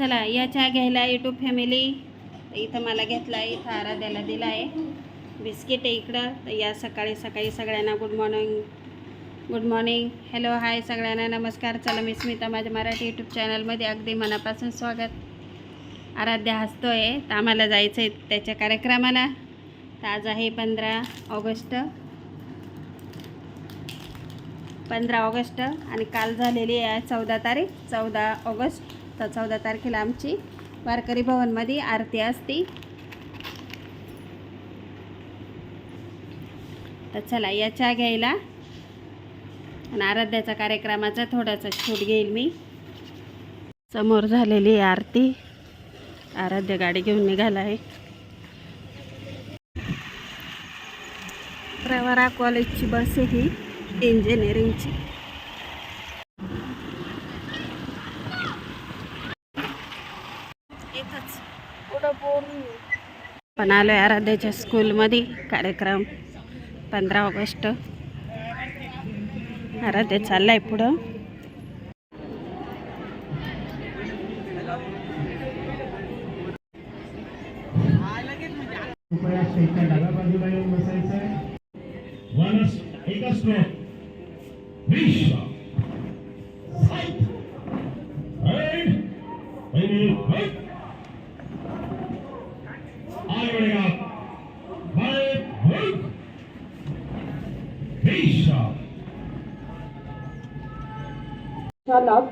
चला या चहा घ्यायला यूट्यूब फॅमिली इथं मला घेतला आहे इथं आराध्याला दिला आहे बिस्किट आहे इकडं. तर या सकाळी सकाळी सगळ्यांना good morning good morning hello hi सगळ्यांना. नमस्कार. चला मी स्मिता माझ्या मराठी यूट्यूब चॅनलमध्ये अगदी मनापासून स्वागत. आराध्या आहे तर आम्हाला जायचं आहे त्याच्या कार्यक्रमाला. तर आज आहे पंधरा ऑगस्ट. पंधरा ऑगस्ट आणि काल झालेली आहे चौदा तारीख चौदा ऑगस्ट. तर चौदा तारखेला आमची वारकरी भवनमध्ये आरती असते. तर चला या चहा घ्यायला. आणि आराध्याचा कार्यक्रमाचा थोडासा शूट घेईल मी. समोर झालेली आरती. आराध्य गाडी घेऊन निघाला आहे. प्रवरा कॉलेजची बस आहे ही इंजिनिअरिंगची पण आलो आहे आराध्याच्या स्कूलमध्ये कार्यक्रम पंधरा ऑगस्ट. आराध्य चाललाय पुढं. कृपया एकच स्ट्रोक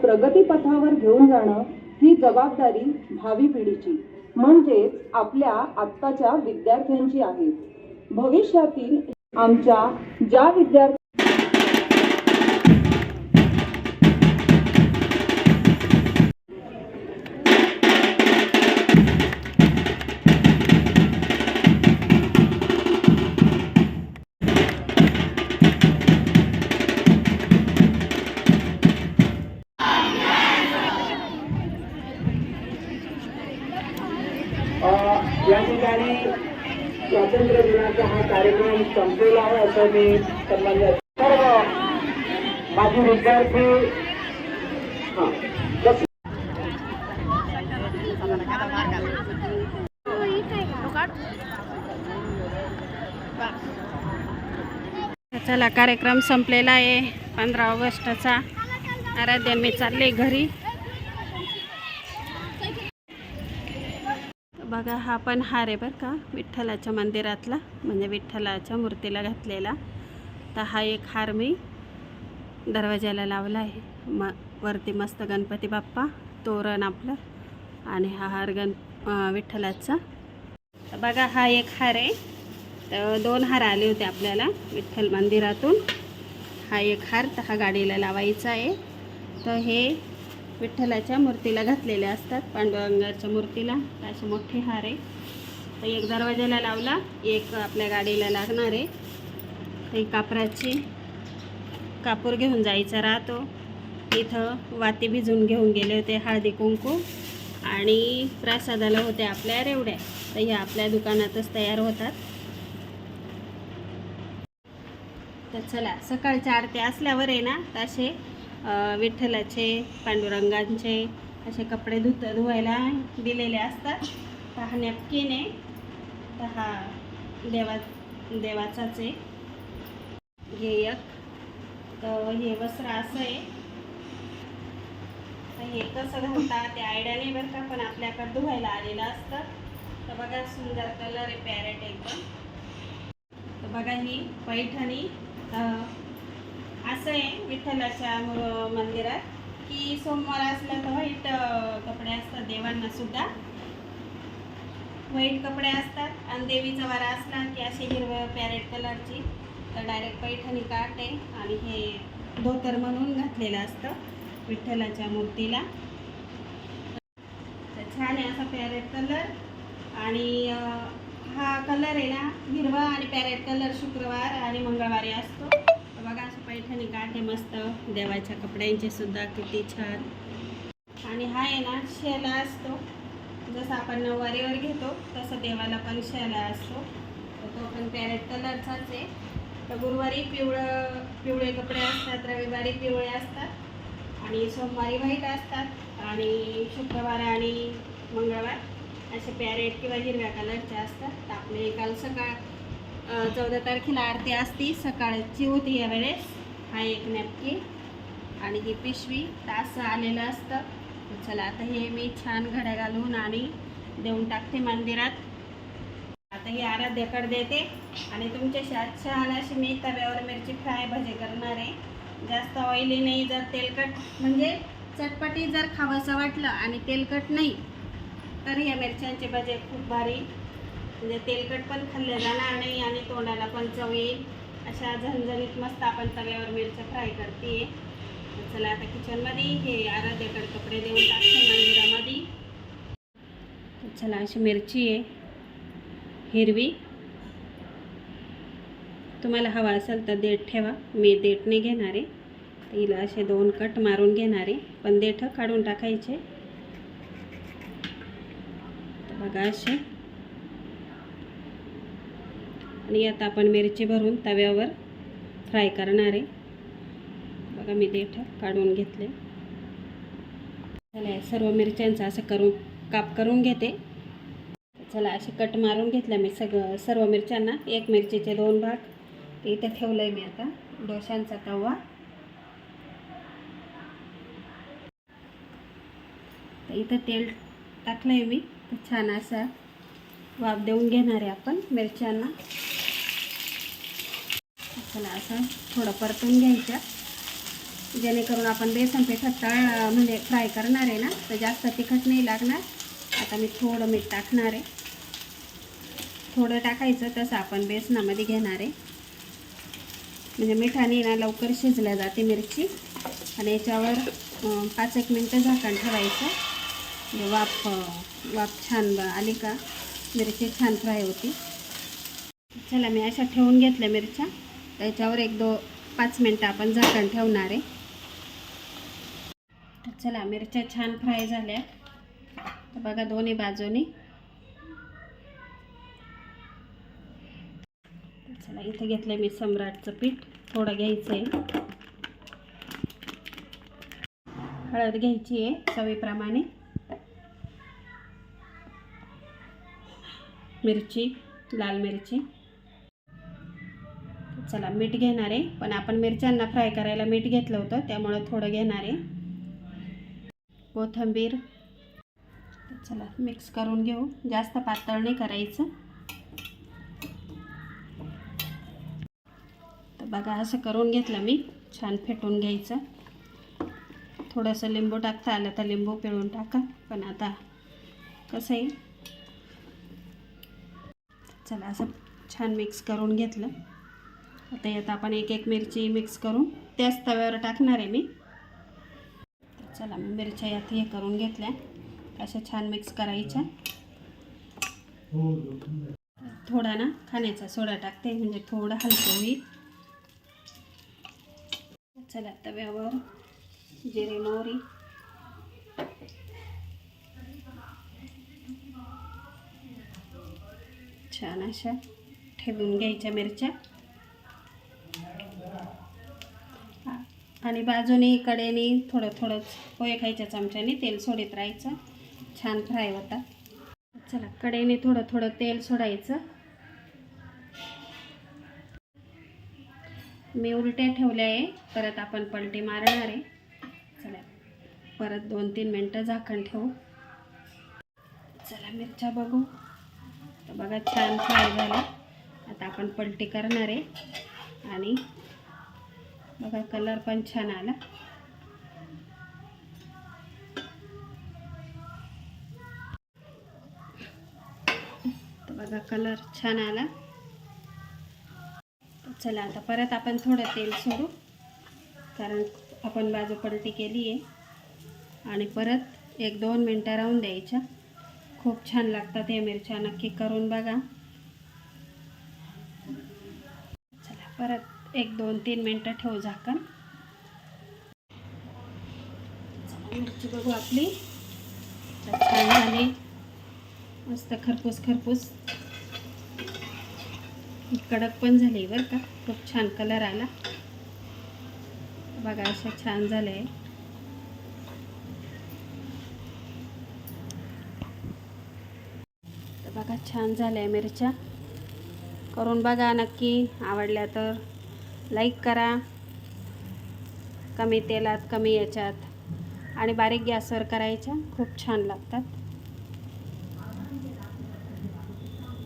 प्रगतीपथावर घेऊन जाणं ही जबाबदारी भावी पिढीची म्हणजेच आपल्या आत्ताच्या विद्यार्थ्यांची आहे. भविष्यातील आमच्या ज्या विद्यार्थी स्वातंत्र्य हा कार्यक्रम संपलेला आहे असं मी सन्मान्य सर्व माझे विद्यार्थी चला कार्यक्रम संपलेला आहे. पंधरा ऑगस्टचा आराध्या मी चालले घरी. बघा हा पण हार आहे बरं का विठ्ठलाच्या मंदिरातला म्हणजे विठ्ठलाच्या मूर्तीला घातलेला. तर हा एक हार मी दरवाजाला लावला आहे. म वरती मस्त गणपती बाप्पा तोरण आपलं आणि हा हार गण विठ्ठलाचा. तर बघा हा एक हार आहे. तर दोन हार आले होते आपल्याला विठ्ठल मंदिरातून. हा एक हार तर हा गाडीला लावायचा आहे. तर हे विठ्ठलाच्या मूर्तीला घातलेल्या असतात पांडुरंगाच्या मूर्तीला. असे मोठे हार. आहे तर एक दरवाजाला लावला एक आपल्या गाडीला लागणार आहे. तर कापराची कापूर घेऊन जायचा राहतो. इथं वाती भिजून घेऊन गेले होते हळदी कुंकू आणि प्रसादाला होते आपल्या रेवड्या. तर ह्या आपल्या दुकानातच तयार होतात. तर चला सकाळच्या आरती असल्यावर आहे ना तसे विठ्ठलाचे पांडुरंगांचे असे कपडे धुत धुवायला दिलेले असतात. तर हा नॅपकिन आहे. तर हा देवा देवाचाच आहे. हे एक. तर हे वस्त्र असं आहे. तर हे कसं घालता ते आयडिया नाही बरं का पण आपल्याकडं धुवायला आलेलं असतं. तर बघा सुंदर कलर आहे पॅरेट एकदम. तर बघा ही पैठणी असं आहे विठ्ठलाच्या मंदिरात की सोमवार असला तर व्हाईट कपडे असतात देवांना सुद्धा. व्हाईट कपडे असतात आणि देवीचा वारा असला की असे हिरवं पॅरेट कलरची तर डायरेक्ट पैठणी काटे आहे आणि हे धोतर म्हणून घातलेलं असतं विठ्ठलाच्या मूर्तीला. तर छान आहे असा पॅरेट कलर आणि हा कलर आहे ना हिरवा आणि पॅरेट कलर शुक्रवार आणि मंगळवारी असतो. पैठणी काठ मस्त. देवाच्या कपड्यांचे सुद्धा किती छान. आणि हा आहे ना शेला असतो. जसं आपण नऊवारीवर घेतो तसं देवाला पण शेला असतो. तर तो पण पॅरेट कलरचाच आहे. तर गुरुवारी पिवळं पिवळे कपडे असतात रविवारी पिवळे असतात. आणि सोमवारी व्हाईट असतात. आणि शुक्रवार आणि मंगळवार असे पॅरेट किंवा हिरव्या कलरचे असतात. तर आपले काल सकाळ चौदा तारखेला आरती असती. सकाळची होती यावेळेस. हा एक नॅपकिन आणि ही पिशवी तास आलेलं असतं. चला आता हे मी छान घड्या घालून आणि देऊन टाकते मंदिरात. आता ही आराध्याकडे देते आणि तुमच्याशी आजच्या अशी मी तव्यावर मिरची फ्राय भजे करणार आहे. जास्त ऑइली नाही जर तेलकट म्हणजे चटपटी जर खावंसं वाटलं आणि तेलकट नाही तर या मिरच्यांचे भजे खूप भारी. म्हणजे तेलकट पण खाल्ले जाणार नाही आणि तोंडाला पण चव येईल. अशा झणझणीत मस्त आपण तव्यावर मिरच्या फ्राय करते चला आता किचनमध्ये हे आराध्याकडे कपडे देऊन टाकते मंदिरामध्ये. चला अशी मिरची आहे हिरवी. तुम्हाला हवा असेल तर देठ ठेवा मी देठ नाही घेणार आहे. तिला असे दोन कट मारून घेणार आहे पण देठ काढून टाकायचे. बघा असे. आणि आता आपण मिरची भरून तव्यावर फ्राय करणार आहे. बघा मी देठ काढून घेतले. चला सर्व मिरच्यांचं असं करून काप करून घेते. चला असे कट मारून घेतल्या मी सगळं सर्व मिरच्यांना. एक मिरचीचे दोन भाग. ते इथं ठेवलं आहे मी आता डोशांचा तवा. तर इथं तेल टाकलं आहे मी तर छान असा वाफ देऊन घेणार आहे आपण मिरच्यांना. चला असं थोडं परतून घ्यायचं. जेणेकरून आपण बेसन पिठात तळ म्हणजे फ्राय करणार आहे ना तर जास्त तिखट नाही लागणार. आता मी थोडं मीठ टाकणार आहे. थोडं टाकायचं तसं आपण बेसनामध्ये घेणार आहे. म्हणजे मिठाने ना लवकर शिजल्या जाते मिरची. आणि याच्यावर पाच एक मिनटं झाकण ठेवायचं. वाफ वाफ छान आली का? मिरची छान फ्राय होती. चला मी अशा ठेवून घेतल्या मिरच्या. त्याच्यावर एक दो पाच मिनटं आपण झाकण ठेवणार आहे. तर चला मिरच्या छान फ्राय झाल्या. तर बघा दोन्ही बाजूनी. चला इथे घेतलं मी सम्राटचं पीठ. थोडं घ्यायचं आहे हळद घ्यायची आहे चवीप्रमाणे. मिरची लाल मिरची. चला मीठ घेणार आहे. पण आपण मिरच्यांना फ्राय करायला मीठ घेतलं होतं त्यामुळं थोडं घेणार आहे. कोथिंबीर. चला मिक्स करून घेऊ. जास्त पातळ नाही करायचं. तर बघा असं करून घेतलं मी. छान फेटून घ्यायचं. थोडंसं लिंबू टाकता आलं तर लिंबू पिळून टाका. पण आता कसं आहे? चला असं छान मिक्स करून घेतलं. आता यात आपण एक एक मिरची मिक्स करून त्याच तव्यावर टाकणार आहे मी. चला मी मिरच्या यात हे करून घेतल्या. अशा छान मिक्स करायच्या. थोडा ना खाण्याचा सोडा टाकते म्हणजे थोडं हलकं होईल. चला तव्यावर जिरे मोहरी. छान अशा ठेवून घ्यायच्या मिरच्या. आणि बाजूने कडेने थोडं थोडं पोहे खायच्या चमच्याने तेल सोडत राहायचं. छान फ्राय होतात. चला कडेने थोडं थोडं तेल सोडायचं. मी उलट्या ठेवल्या आहे. परत आपण पलटी मारणार आहे. चला परत दोन तीन मिनटं झाकण ठेवू. चला मिरच्या बघू. तर बघा छान फ्राय झालं. आता आपण पलटी करणार आहे. आणि बघा कलर पण छान आला. तर बघा कलर छान आला. चला आता परत आपण थोडं तेल सोडू. कारण आपण बाजू पलटी केली आहे. आणि परत एक दोन मिनटं राहून द्यायच्या. खूप छान लागतात या मिरच्या. नक्की करून बघा. चला परत एक दोन तीन मिनटं ठेवू झाकण. मिरची बघू आपली. छान झाली. मस्त खरपूस खरपूस. कडक पण झाली बरं का. खूप छान कलर आला. बघा अशा छान झालं. आहे बघा छान झाल्या आहे मिरच्या. करून बघा नक्की आवडल्या तर. लाईक करा. कमी तेलात कमी याच्यात. आणि बारीक गॅसवर करायच्या खूप छान लागतात.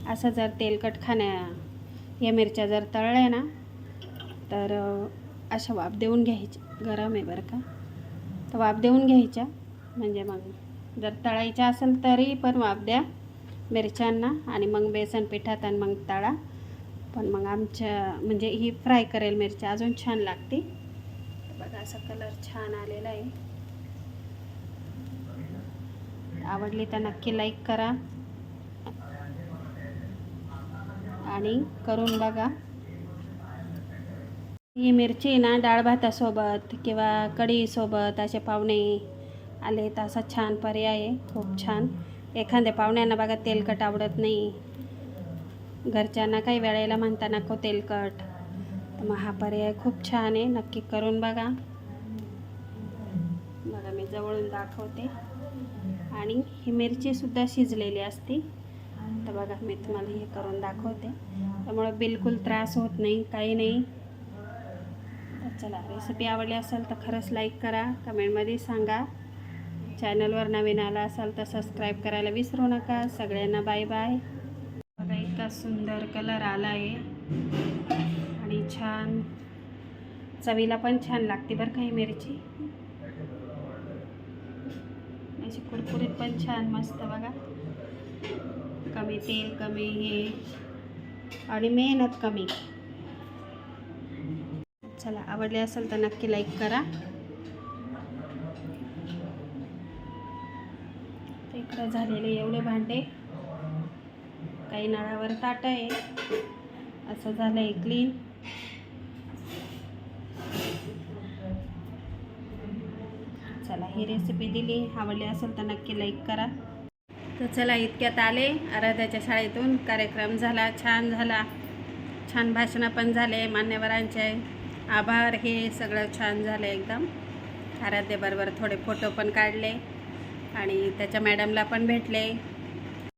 असं जर तेलकट खाण्या या मिरच्या जर तळल्या ना तर अशा वाफ देऊन घ्यायच्या. गरम आहे बरं का. तर वाफ देऊन घ्यायच्या. म्हणजे मग जर तळायच्या असेल तरी पण वाफ द्या. मिरच्यांना आणि मग बेसन पिठात आणि मग तळा. पण मग आमच्या म्हणजे ही फ्राय करेल मिरची अजून छान लागते. बघा असा कलर छान आलेला आहे. आवडली तर नक्की लाईक करा. आणि करून बघा. ही मिरची ना डाळ भातासोबत किंवा कढीसोबत असे पाहुणे आले तर असा छान पर्याय आहे. खूप छान. एखाद्या पाहुण्यांना बघा तेलकट आवडत नाही. घरच्यांना काही वेळेला म्हणता नको तेलकट तर मग हा पर्याय खूप छान आहे नक्की करून बघा. बघा मी जवळून दाखवते. आणि ही मिरचीसुद्धा शिजलेली असते. तर बघा मी तुम्हाला हे करून दाखवते. त्यामुळं बिलकुल त्रास होत नाही काही नाही. चला रेसिपी आवडली असेल तर खरंच लाईक करा. कमेंटमध्ये सांगा. चॅनलवर नवीन आला असाल तर सबस्क्राईब करायला विसरू नका. सगळ्यांना बाय बाय. बघा इतका सुंदर कलर आला आहे आणि छान. चवीला पण छान लागते बरं का ही मिरची. अशी कुरकुरीत पण छान मस्त बघा. कमी तेल कमी हे. आणि मेहनत कमी. चला आवडले असेल तर नक्की लाईक करा. तर झालेले एवढे भांडे. काही नळावर ताट आहे. असं झालं आहे क्लीन चला ही रेसिपी दिली. आवडली असेल तर नक्की लाईक करा. तर चला इतक्यात आले. आराध्याच्या शाळेतून कार्यक्रम झाला छान झाला. छान भाषणं पण झाले मान्यवरांचे आभार. हे सगळं छान झालं एकदम. आराध्यबरोबर थोडे फोटो पण काढले. आणि त्याच्या मॅडमला पण भेटले.